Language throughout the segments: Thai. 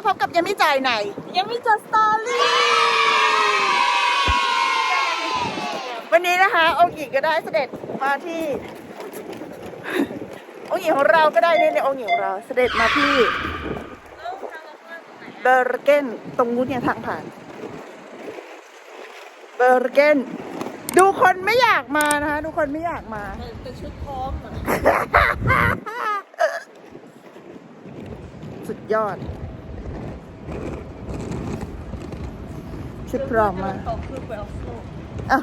มาพบกับยังไม่จ่ายไหน ยังไม่จบสตอรี่ วันนี้นะคะองค์หญิงก็ได้เสด็จมาที่ องค์หญิงของเราก็ได้เนี่ยองค์หญิงของเราเสด็จมาที่เบอร์เกนตรงนู้นเนี่ยทางผ่าน เบอร์เกนดูคนไม่อยากมานะคะดูคนไม่อยากมาแต่ชุดพร้อมอะสุดยอด ชุดพร้อมมากต่อเครื่องไปออฟโลอะ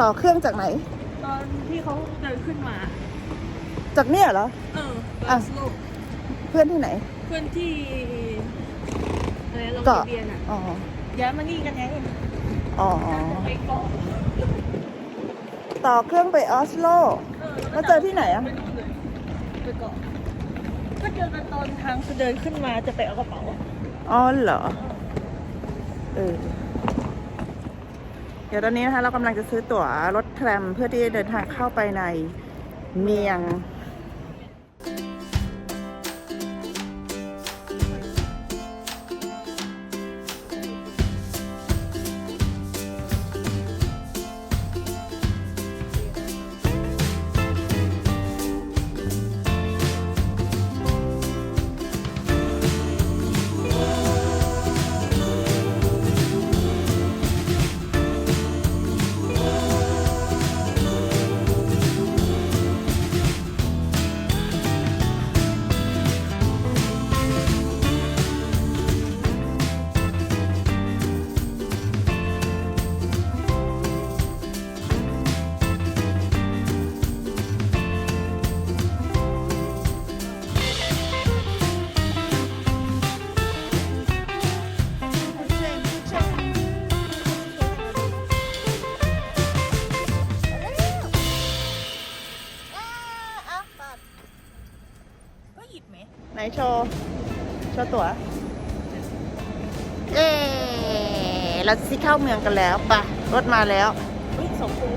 ต่อเครื่องจากไหน ตอนที่เขาเดินขึ้นมา จากเนี่ยเหรอ เออไปออะอฟโลเพื่อนที่ไหน เพื่อนที่อะไรโรงเกาะเรียนอะอ๋อย้ายมานี่กันไงอ๋อไปเกาะต่อเครื่องไปออสโลเออแล้วเจอที่ไหนอะไปนู่นเลยไปเกาะก็เจอกันตอนทางเดินขึ้นมาจะไปเอากระเป๋าอ๋อเหรอ เออเดี๋ยวตอนนี้นะคะ เรากำลังจะซื้อตั๋วรถแทรมเพื่อที่จะเดินทางเข้าไปในเมียง นโชว์ โชว์ตั๋วเย้เราจะเข้าเมืองกันแล้วปะรถมาแล้วเฮ้ยสองคน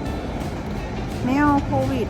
ไม่เอาโควิด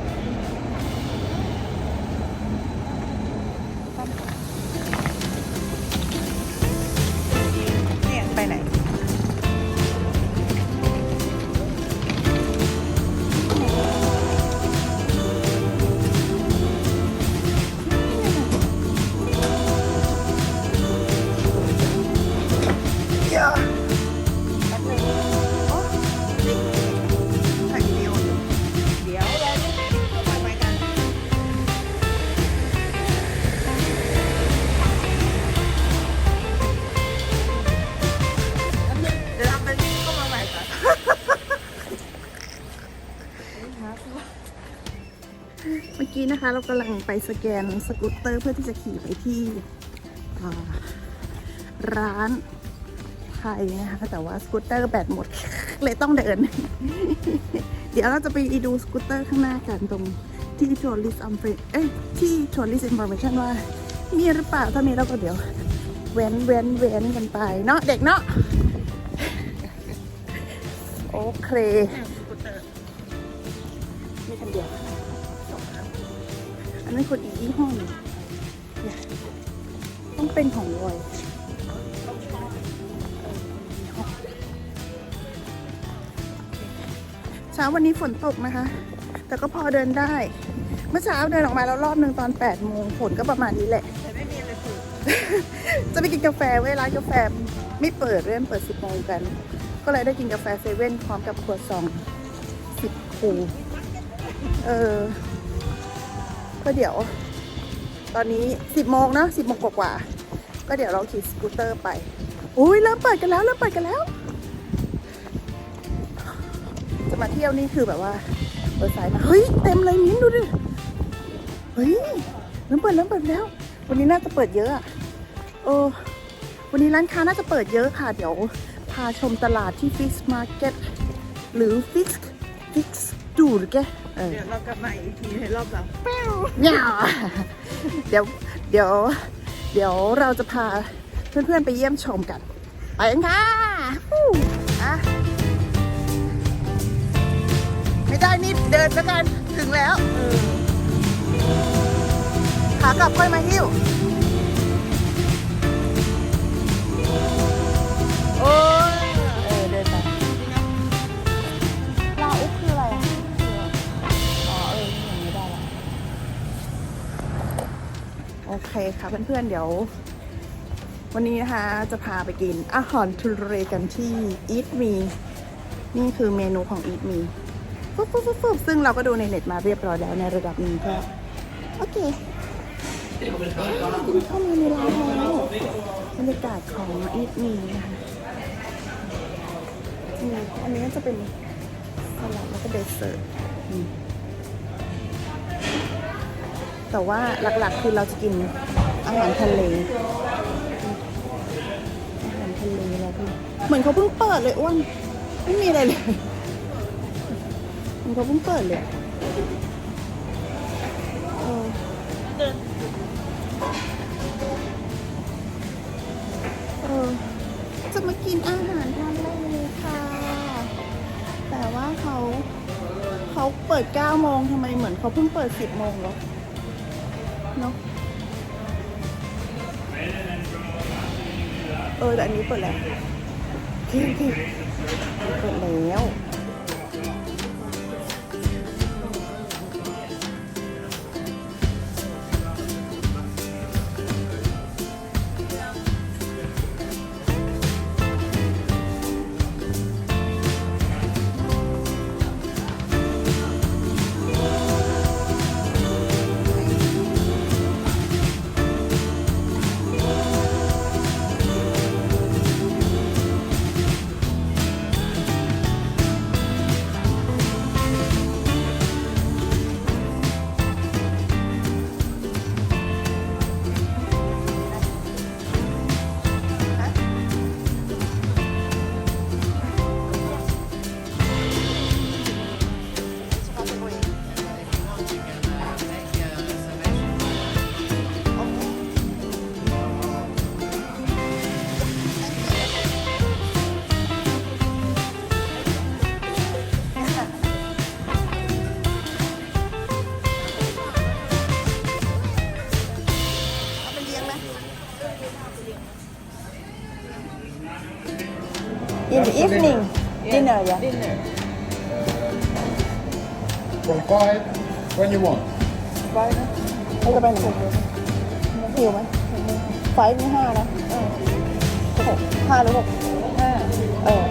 นี้นะคะ เรากำลังไปสแกนสกูตเตอร์เพื่อที่จะขี่ไปที่ร้านไทยนะคะ แต่ว่าสกูตเตอร์แบตหมด เลยต้องเดิน เดี๋ยวเราจะไปดูสกูตเตอร์ข้างหน้ากันตรงที่ทัวริสอัมเฟเอ้ยที่ทัวริสอินโฟเมชันว่า มีหรือเปล่าถ้ามีเราก็เดี๋ยว เว้นเว้นเว้นกันไปเนาะเด็กเนาะโอเคมีคันเดียว นนั้นคนอีกยี่ห้อหนึงเนี่ยต้องเป็นของวอยเช้าวันนี้ฝนตกนะคะ แต่ก็พอเดินได้ เมื่อเช้าเดินออกมาแล้วรอบหนึ่งตอน8โมงฝนก็ประมาณนี้แหละ แต่ไม่มีอะไรถูกจะไปกินกาแฟเว้ยร้านกาแฟไม่เปิดเรื่อนเปิด10โมงกัน ก็เลยได้กินกาแฟเซเว่นพร้อมกับขวดซอง10คูเออ ก็เดี๋ยว ตอนนี้สิบโมงนะสิบโมงกว่าๆก็เดี๋ยวเราขี่สกูตเตอร์ไปอุ้ยเริ่มเปิดกันแล้วเริ่มเปิดกันแล้ว จะมาเที่ยวนี่คือแบบว่าเปิดสายมาเฮ้ยเต็มเลยมิ้นดูดิเฮ้ยเริ่มเปิดเริ่มเปิดแล้ว วันนี้น่าจะเปิดเยอะอะเออวันนี้ร้านค้าน่าจะเปิดเยอะค่ะ เดี๋ยวพาชมตลาดที่ฟิกซ์มาร์เก็ตหรือฟิกซ์ฟิกซ์ ดูหรือแกเออเดี๋ยวเรากลับมาอีกทีในรอบเราเนี่ยเดี๋ยวเดี๋ยว เดี๋ยวเราจะพาเพื่อนๆไปเยี่ยมชมกัน ไปกันค่ะฮู้อะไม่ได้นี่เดินแล้วกันถึงแล้วเออขากลับค่อยมาหิ้ว เคค่ะเพื่อนๆ เดี๋ยว วันนี้นะคะจะพาไปกินอาหารทะเลกันที่ Eat Me นี่คือเมนูของ Eat Me ฟึบฟึบฟึบฟึบซึ่งเราก็ดูในเน็ตมาเรียบร้อยแล้วในระดับหนึงก็โอเคเข้ามาในร้านแล้วบรรยากาศของ Eat Me นะคะอันนี้จะเป็นสลัดแล้วก็เดสเซอร์ แต่ว่าหลักๆคือเราจะกินอาหารทะเลอาหารทะเลแล้วพี่เหมือนเขาเพิ่งเปิดเลยอ้วนไม่มีอะไรเลยเหมือนเขาเพิ่งเปิดเลยเออเออจะมากินอาหารทะเลค่ะ แต่ว่าเขาเขาเปิด9โมงทำไมเหมือนเขาเพิ่งเปิด 10โมงหรอ เนาะเออแต่อันนี้เปิดแล้วทีมทีมเปิดแล้ว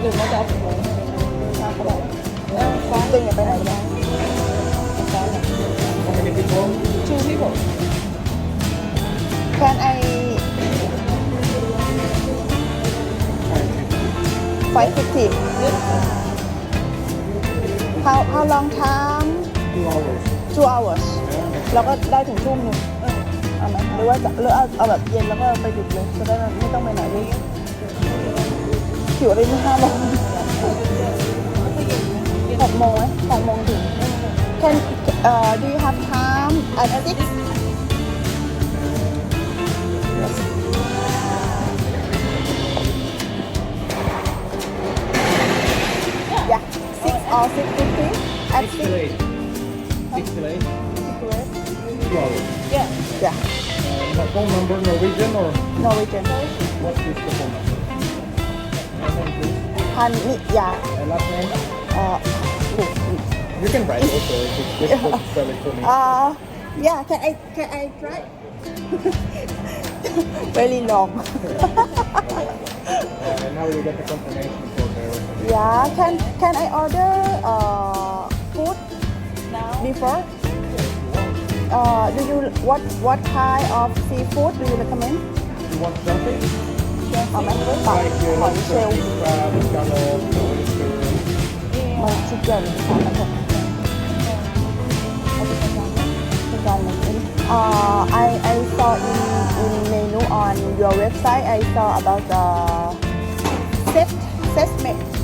หรือว่าจะเอาห้าก็ได้เออไฟล์ตึงอย่าไปไหนก็ได้ไฟล์เนี่ย How many people? two people Can I five fifty How how long time Two hours. two hours แล้วก็ได้ถึงทุ่มหนึ่งเอาไหมหรือว่าจะหรือเอาเอาแบบเย็นแล้วก็ไปดึกเลยจะได้ไม่ต้องไปไหนเลยหิวอะไรไม่ห้าโมงหกโมงไหมหกโมงถึง Can uh, do you have time at six six or six fifteen at Six six to eight. Six to eight. Two hours. yeah Yeah Uh, my phone number, Norwegian or Norwegian what is the phone number? My name, please. พันนิยา And last name? เอ่อถูก You can write also if it's difficult to spell it for me. เอ่อ yeah can I can I try very long Uh, and now you get the confirmation for the yeah can can I order uh food now before uh do you what what kind of seafood do you recommend You want something? เอาไหมปลา Like ห uh, อยเชลล์ crab, scallop, oyster. มันชิคเก้นสามอันหกเอาไปทำกันเป็นการหนึ่ง Uh, I I saw in in menu on your website I saw about the set set me,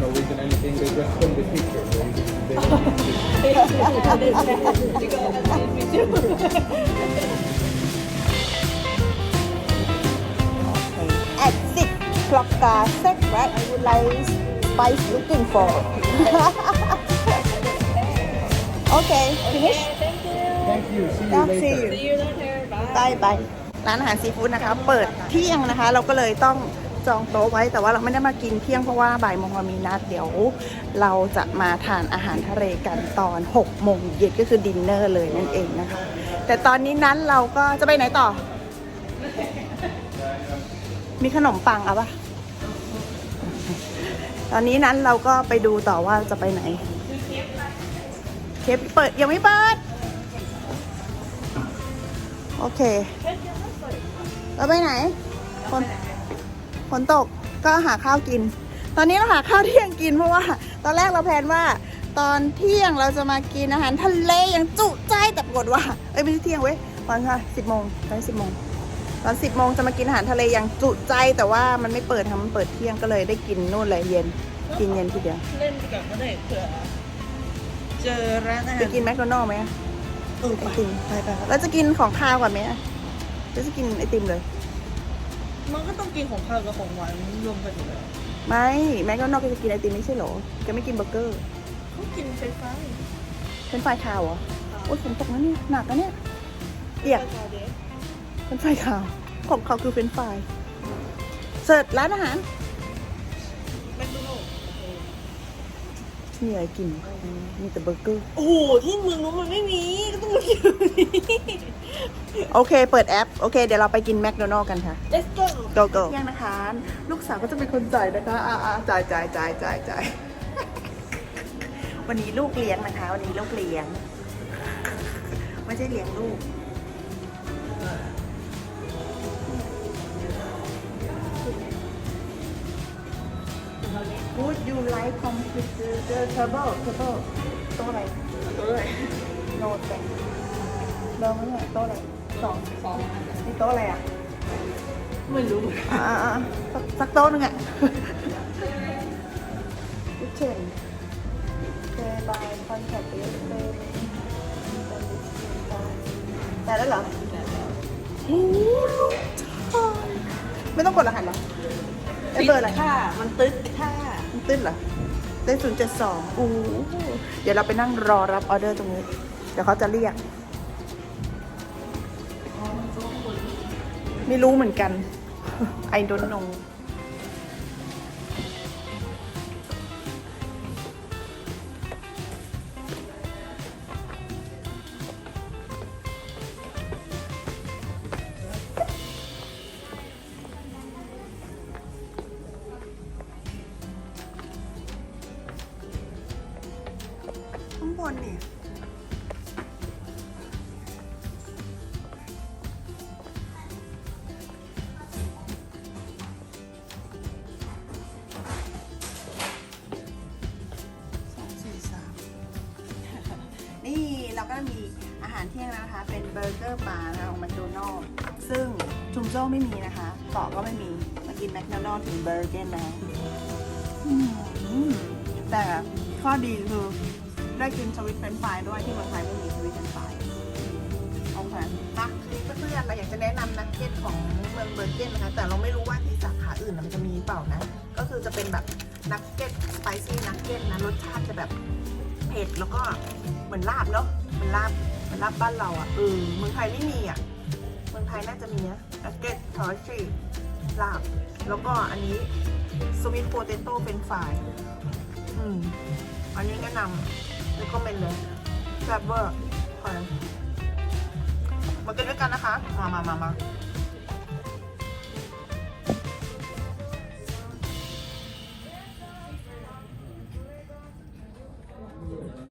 Norwegian, anything. They just film the picture. So they don't at six o'clock uh, set right I would like spice looking for okay finish Thank you. See you Yeah, later. see you. See you later bye บายบาย ร้านอาหารซีฟู้ดนะคะ เปิดเที่ยงนะคะ เราก็เลยต้อง จองโต๊ะไว้แต่ว่าเราไม่ได้มากินเที่ยงเพราะว่าบ่ายโมงเรามีนัดเดี๋ยว เราจะมาทานอาหารทะเลกันตอน6โมงเย็นก็คือดินเนอร์เลยนั่นเองนะคะ แต่ตอนนี้นั้นเราก็จะไปไหนต่อ มีขนมปังเอาปะตอนนี้นั้นเราก็ไปดูต่อว่าจะไปไหนเคปเปิดยังไม่เปิด โอเค เราไปไหนฝน ฝนตกก็หาข้าวกิน ตอนนี้เราหาข้าวเที่ยงกินเพราะว่า ตอนแรกเราแพลนว่า ตอนเที่ยงเราจะมากินอาหารทะเลอย่างจุใจแต่ปรากฏว่าเอ้ยไม่ใช่เที่ยงเว้ยตอนค่ะสิบโมงตอนสิบโมงตอนสิบโมงจะมากินอาหารทะเลอย่างจุใจแต่ว่ามันไม่เปิดทำมันเปิดเที่ยงก็เลยได้กินนู่นเลยเย็น กินเย็นทีเดียวเล่นไปก่อนก็ได้เผื่อเจอร้านอาไปหารกินแมคโดนัลล์ไหมอะเออไอไปติมไปไปแล้วจะกินของข้าวก่อนไหมอะหรือจะกินไอติมเลย มันก็ต้องกินของข้าวกับของหวานรวมกันอยู่แล้วไม่แม็กโดนัลด์ก็จะกินไอติมไม่ใช่เหรอแกไม่กินเบอร์เกอร์เขากินไฟฟ้าเป็นไฟขาวเหรอโอ้ยฝนตกนะเนี่ยหนักนะเนี่ยเปียกไฟฟ้าเด็กเป็นไฟขาวของเขาคือเป็นไฟเสิร์ชร้านอาหาร มีอะไรกิน มีแต่เบอร์เกอร์ โอ้โหที่เมืองนู้นมันไม่มีก็ต้องมากินตรงนี้โอเค เปิดแอป โอเค เดี๋ยวเราไปกินแมคโดนัลด์กันค่ะ let's go go go ยังนะคะ ลูกสาวก็จะเป็นคนจ่ายนะคะอ่าอ่าจ่ายจ่ายจ่ายจ่ายจ่ายวันนี้ลูกเลี้ยงนะคะ วันนี้ลูกเลี้ยง ไม่ใช่เลี้ยงลูก Would you like computer table table โต๊ะอะไรโต๊ะอะไรโน้ตแบงเริ่มแล้วเนี่ยโต๊ะอะไรสองสองนี่โต๊ะอะไรอะไม่รู้อ่าอ่าสักสักโต๊ะหนึงอะเช่นเซบายคอนแทคเอสเซแต่แล้วเหรอโอ้ลูกชายไม่ต้องกดรหัสเหรอไอ้เบอร์อะไรค่ะ มันตึ๊ดค่ะมัน ตื้นเหรอได้ศูนย์เจ็ดสองอู้เดี๋ยวเราไปนั่งรอรับออเดอร์ตรงนี้ เดี๋ยวเขาจะเรียก ไม่รู้เหมือนกัน I don't know ข้าง บนนี่สองสี่สามนี่เราก็มีอาหารเที่ยงแล้วนะคะ เป็นเบอร์เกอร์ปลาของแมคโดนัลล์ซึ่งชุมโจ้ไม่มีนะคะ เกาะก็ไม่มี มากินแมคโดนัลล์ถึงเบอร์เกอร์แล้วแต่ข้อดีคือ ได้กินสวิตเฟรนช์ฟรายด้วยที่เมืองไทยไม่มีสวิตเฟรนช์ฟรายโอเคนะเพื่อนๆเราอยากจะแนะนำนักเก็ตของเมืองเบอร์เกนนะคะ แต่เราไม่รู้ว่าที่สาขาอื่นน่ะมันจะมีเปล่านะ ก็คือจะเป็นแบบนักเก็ตสไปซี่นักเก็ตนะรสชาติจะแบบเผ็ดแล้วก็เหมือนลาบเนาะเหมือนลาบเหมือนลาบบ้านเราอะ่ะเออเมืองไทยไม่มีอะ่ะเมืองไทยน่าจะมีนะนักเก็ตทอร์ชี่ลาบ แล้วก็อันนี้สวิตโปเตโต้เป็นฝ่าย อืม อันนี้แนะนำ แล้วก็เป็นเลยแซ่บเวอร์พอแล้วมากินด้วยกันนะคะ มามามามา